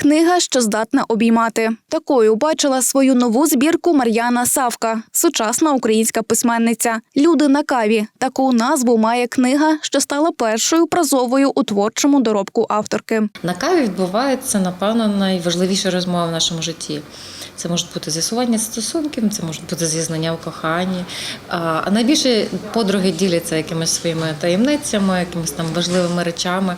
Книга, що здатна обіймати. Такою бачила свою нову збірку Мар'яна Савка, сучасна українська письменниця. Люди на каві. Таку назву має книга, що стала першою прозовою у творчому доробку авторки. На каві відбувається, напевно, найважливіша розмова в нашому житті. Це можуть бути з'ясування стосунків, це можуть бути зізнання в коханні. А а найбільше подруги діляться якимись своїми таємницями, якимись там важливими речами.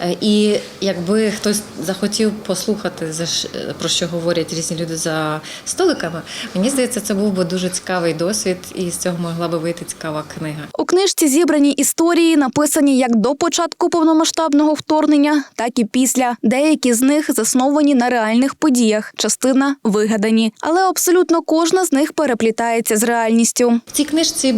Е, І якби хтось захотів послухати, за про що говорять різні люди за столиками, мені здається, це був би дуже цікавий досвід, і з цього могла би вийти цікава книга. У книжці зібрані історії, написані як до початку повномасштабного вторгнення, так і після. Деякі з них засновані на реальних подіях, частина вигадані. Але абсолютно кожна з них переплітається з реальністю. В цій книжці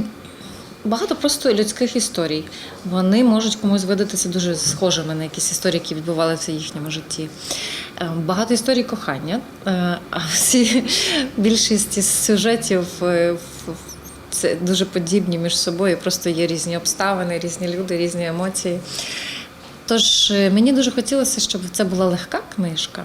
багато просто людських історій. Вони можуть комусь видатися дуже схожими на якісь історії, які відбувалися в їхньому житті. Е, Багато історій кохання, е, а всі більшість із сюжетів е, це дуже подібні між собою. Просто є різні обставини, різні люди, різні емоції. Тож мені дуже хотілося, щоб це була легка книжка,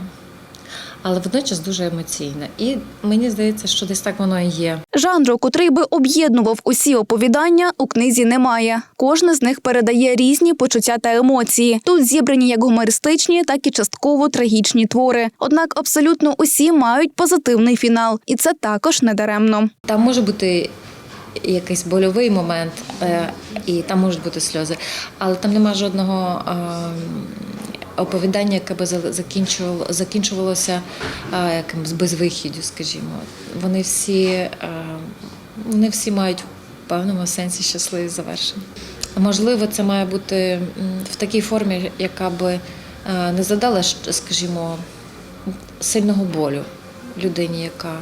але водночас дуже емоційна. І мені здається, що десь так воно і є. Жанру, котрий би об'єднував усі оповідання, у книзі немає. Кожне з них передає різні почуття та емоції. Тут зібрані як гумористичні, так і частково трагічні твори. Однак абсолютно усі мають позитивний фінал, і це також не даремно. Там може бути якийсь больовий момент, е, і там можуть бути сльози, але там немає жодного е, оповідання, яке би закінчувало, закінчувалося якимось безвихіддю, скажімо. Вони всі, вони всі мають в певному сенсі щасливі завершення. Можливо, це має бути в такій формі, яка би не задала, скажімо, сильного болю людині, яка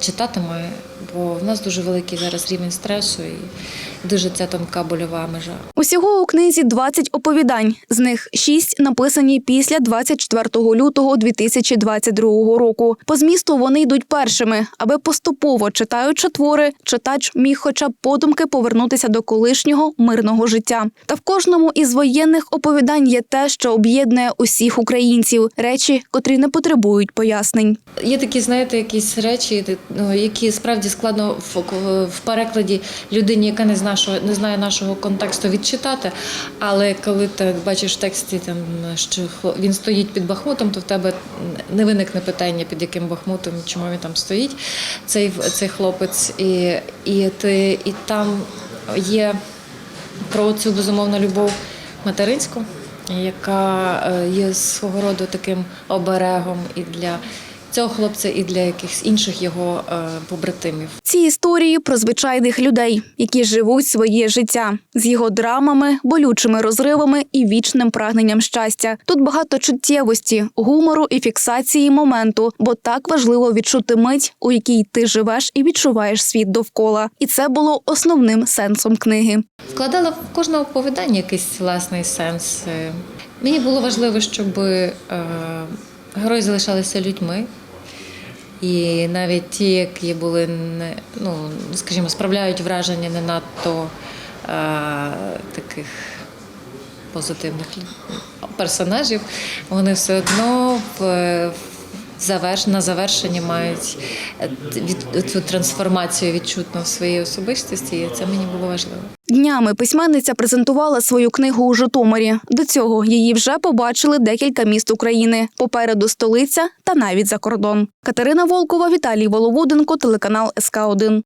читатиме, бо в нас дуже великий зараз рівень стресу і дуже ця тонка больова межа. Усього у книзі 20 оповідань. З них 6 написані після 24 лютого 2022 року. По змісту вони йдуть першими, аби поступово читаючи твори, читач міг хоча б подумки повернутися до колишнього мирного життя. Та в кожному із воєнних оповідань є те, що об'єднує усіх українців, речі, котрі не потребують пояснень. Є такі, знаєте, якісь речі, ну, які справді складно в, перекладі людині, яка не знає, не знає нашого контексту, відчитати. Але коли ти бачиш в тексті, там, що він стоїть під Бахмутом, то в тебе не виникне питання, під яким Бахмутом, чому він там стоїть, цей, цей хлопець. І, і, ти, і там є про цю безумовну любов материнську, яка е, є свого роду таким оберегом і для цього хлопця, і для якихось інших його е, побратимів. Ці історії про звичайних людей, які живуть своє життя з його драмами, болючими розривами і вічним прагненням щастя. Тут багато чуттєвості, гумору і фіксації моменту, бо так важливо відчути мить, у якій ти живеш і відчуваєш світ довкола. І це було основним сенсом книги. Вкладала в кожне оповідання якийсь власний сенс. Е, Мені було важливо, щоб е, герої залишалися людьми. І навіть ті, які були не, ну, скажімо, справляють враження не надто е, таких позитивних персонажів, вони все одно в, на завершенні мають е, цю трансформацію відчутно в своїй особистості, і це мені було важливо. Днями письменниця презентувала свою книгу у Житомирі. До цього її вже побачили декілька міст України. Попереду столиця та навіть за кордон. Катерина Волкова, Віталій Воловоденко, телеканал СК 1